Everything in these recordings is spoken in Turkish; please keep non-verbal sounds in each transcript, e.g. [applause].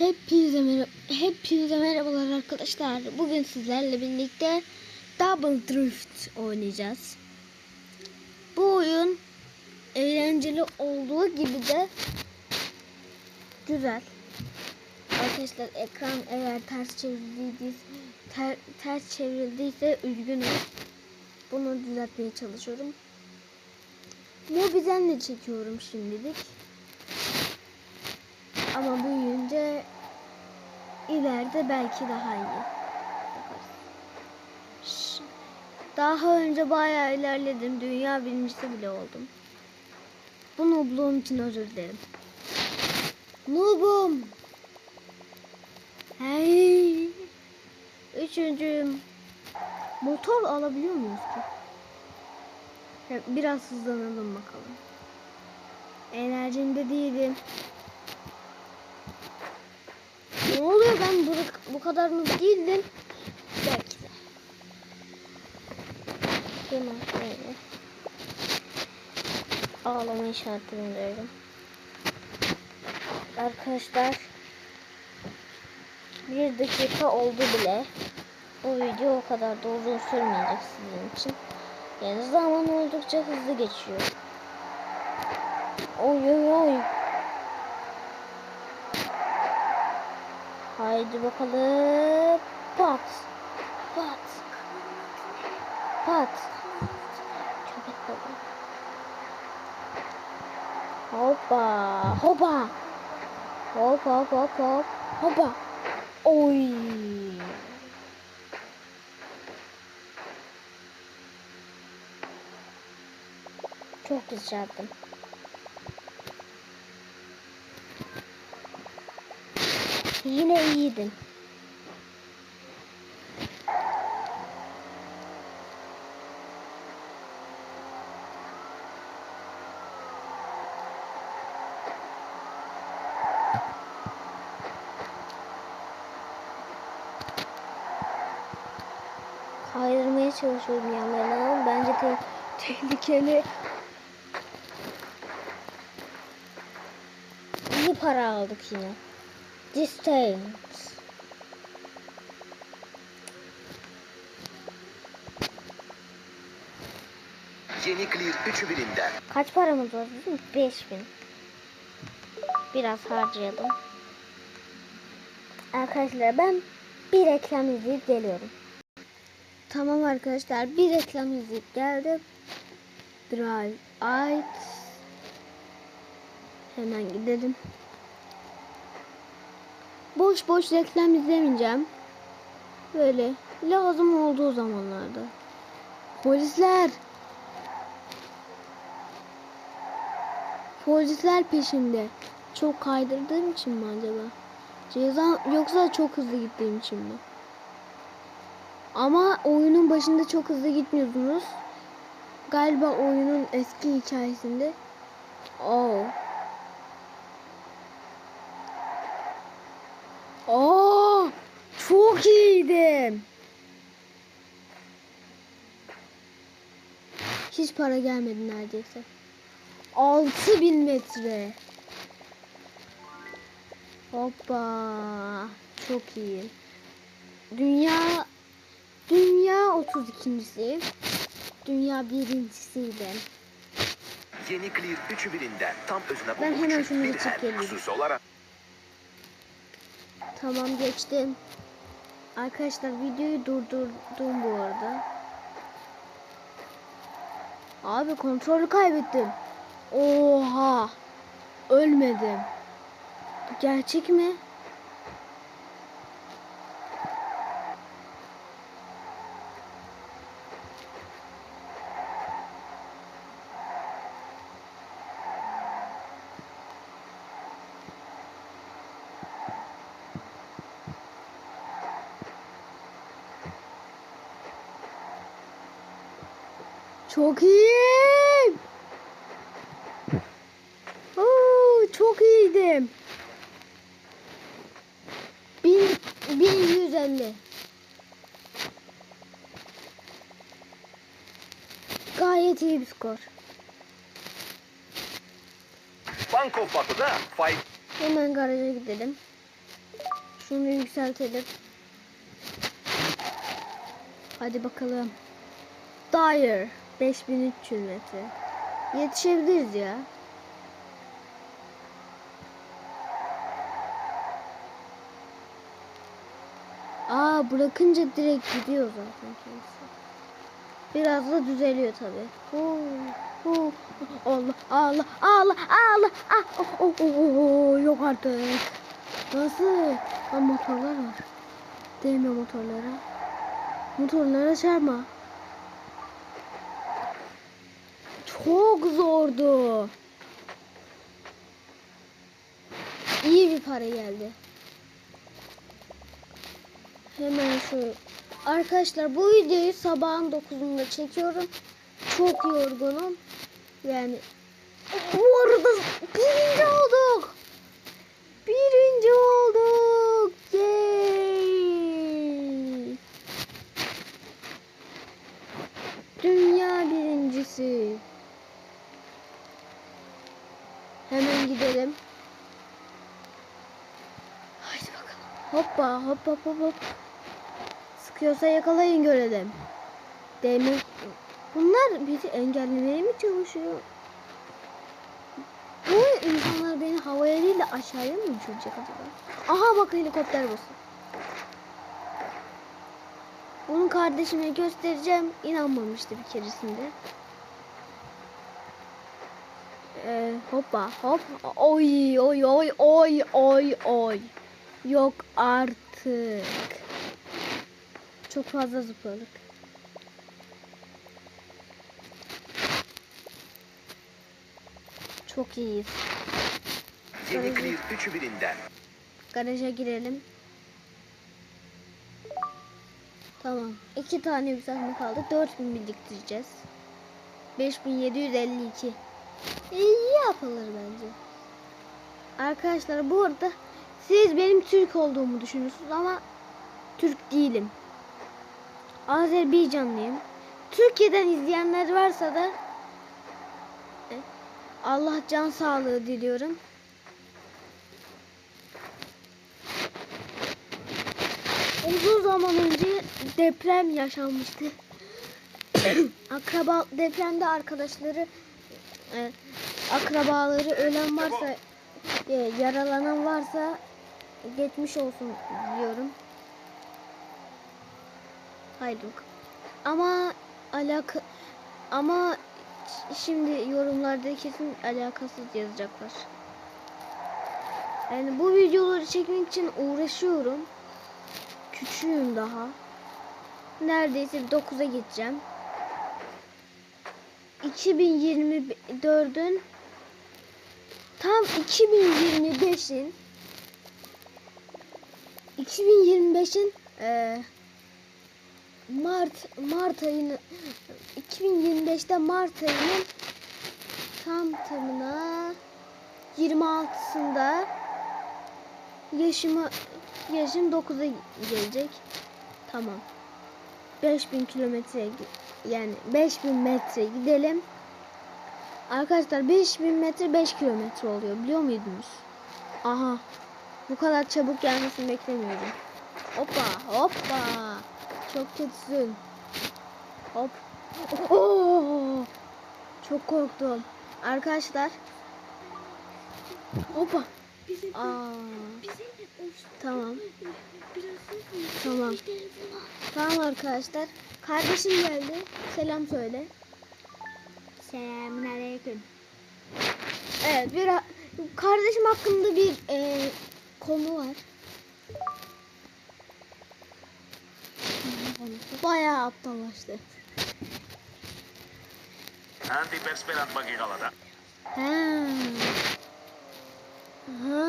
Hepinize, merhaba, hepinize merhabalar arkadaşlar. Bugün sizlerle birlikte Double Drift oynayacağız. Bu oyun eğlenceli olduğu gibi de güzel. Arkadaşlar ekran eğer ters çevrildiyse ter, ters çevrildiyse üzgünüm. Bunu düzeltmeye çalışıyorum. Mobizenle çekiyorum şimdilik. Ama büyüyünce ileride belki daha iyi. Daha önce bayağı ilerledim. Dünya birincisi bile oldum. Bu noobluğum için özür dilerim. Noobum. Hey. Üçüncüyüm. Motor alabiliyor muyuz ki? Biraz hızlanalım bakalım. Enerjimde değilim. Ne oluyor ben bu, bu kadar mı değildim? Belki de. Hemen böyle. Ağlama işaretini veriyorum. Arkadaşlar bir dakika oldu bile. Bu video o kadar da uzun sürmeyecek sizin için. Yani zaman oldukça hızlı geçiyor. Oy oy oy. Haydi bakalım. Pat. Pat. Pat. Köpek balığı. Hoppa. Hoppa. Hop hop hop hop. Hoppa. Oy. Çok güzel Yine iyiydin. Kaydırmaya çalışıyorum yanlarına ama bence te tehlikeli. İyi para aldık yine. Distance. Yeni Clear 3'ü birinden. Kaç paramız var bizim? 5000. Biraz harcayalım. Arkadaşlar ben bir reklam izleyip geliyorum. Tamam arkadaşlar bir reklam izleyip geldim. Drive Out. Hemen gidelim. Boş boş reklam izlemeyeceğim. Böyle lazım olduğu zamanlarda. Polisler. Polisler peşimde. Çok kaydırdığım için mi acaba? Ceza yoksa çok hızlı gittiğim için mi? Ama oyunun başında çok hızlı gitmiyorsunuz. Galiba oyunun eski hikayesinde. Oo. Oo! Çok iyiydim. Hiç para gelmedi neredeyse. 6000 metre. Hoppa. Çok iyi. Dünya Dünya 32.si. Dünya birincisiydi. Yeni Clear 3'ü birinden. Tam özüne Ben bu hemen üçün şunu geçip hususi olarak Tamam geçtim. Arkadaşlar videoyu durdurdum bu arada. Abi kontrolü kaybettim. Oha. Ölmedim. Gerçek mi? Çok iyi. Oo, çok iyiydim. Bin, bin yüz elli. Gayet iyi bir skor. Bank of Batı'da fay Hemen garaja gidelim. Şunu yükseltelim. Hadi bakalım. Dyer 5300 metre. Yetişebiliriz ya. Aa bırakınca direkt gidiyor zaten kendisi. Biraz da düzeliyor tabi. Allah Allah Allah Allah ah, oh, oh, oh, oh, yok artık. Nasıl? Lan motorlar var. Değme motorlara. Motorlara çarpma. Çok zordu. İyi bir para geldi. Hemen şu Arkadaşlar bu videoyu sabahın 9'unda çekiyorum. Çok yorgunum. Yani bu arada birinci olduk. Birinci olduk. Yay. Dünya birincisi. Hemen gidelim. Haydi bakalım. Hoppa hop hop hop hop. Sıkıyorsa yakalayın görelim. Demir. Bunlar bizi engellemeye mi çalışıyor? Bu insanlar beni havaya değil de aşağıya mı uçuracak acaba? Aha bak helikopter basın. Bunu kardeşime göstereceğim. İnanmamıştı bir keresinde. Ee, hoppa hop. Oy oy oy oy oy oy. Yok artık. Çok fazla zıpladık. Çok iyiyiz. Yeni Clear 3'ü birinden. Garaja girelim. Tamam. iki tane yükseltme kaldı. 4000 biriktireceğiz. 5752. İyi yapılır bence. Arkadaşlar bu arada siz benim Türk olduğumu düşünüyorsunuz ama Türk değilim. Azerbaycanlıyım. Türkiye'den izleyenler varsa da e, Allah can sağlığı diliyorum. Uzun zaman önce deprem yaşanmıştı. [coughs] Akraba depremde arkadaşları e, akrabaları ölen varsa e, yaralanan varsa geçmiş olsun diyorum. Haydi bakalım. Ama alaka ama şimdi yorumlarda kesin alakasız yazacaklar. Yani bu videoları çekmek için uğraşıyorum. Küçüğüm daha. Neredeyse bir 9'a geçeceğim. 2024'ün tam 2025'in 2025'in eee Mart Mart ayını 2025'te Mart ayının tam tamına 26'sında yaşıma yaşım 9'a gelecek. Tamam. 5000 kilometre yani 5000 metre gidelim. Arkadaşlar 5000 metre 5 kilometre oluyor biliyor muydunuz? Aha. Bu kadar çabuk gelmesini beklemiyordum. Hoppa hoppa. Çok kötüsün. Hop. Oo! Çok korktum. Arkadaşlar. Hoppa. Aa. Tamam. Tamam. Tamam arkadaşlar. Kardeşim geldi. Selam söyle. Selamünaleyküm. Evet bir kardeşim hakkında bir e, konu var. Bayağı aptallaştı. Antiperspelat Bakikala'da. Ha. Ha,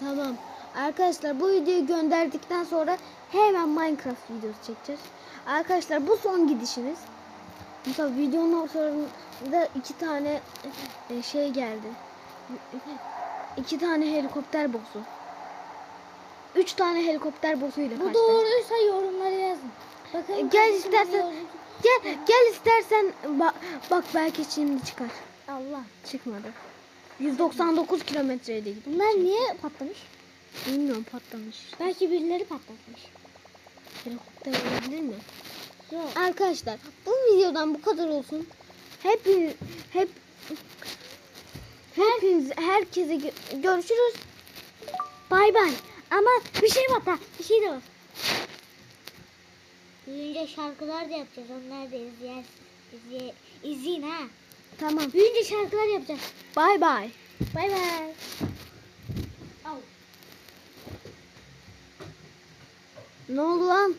tamam. Arkadaşlar bu videoyu gönderdikten sonra hemen Minecraft videosu çekeceğiz. Arkadaşlar bu son gidişimiz. Mesela videonun sonunda iki tane e, şey geldi. İki tane helikopter boss'u. Üç tane helikopter boss'uyla Bu karşılaştık. doğruysa yorumlara yazın. Bakın E, Gel istersen gel gel istersen bak, bak belki şimdi çıkar. Allah. Çıkmadı. 199 kilometreydi gitti. Bunlar niye patlamış? Bilmiyorum patlamış. Belki birileri patlatmış. Helikopter olabilir mi? Yok. Arkadaşlar bu videodan bu kadar olsun. Hep hep hepiniz herkese gö- görüşürüz. Bay bay. Ama bir şey var da bir şey de var. Büyüyünce şarkılar da yapacağız. Onlar da izleyen, izle, izleyin ha. Tamam. Büyüyünce şarkılar yapacağız. Bay bay. Bay bay. Ne oldu lan?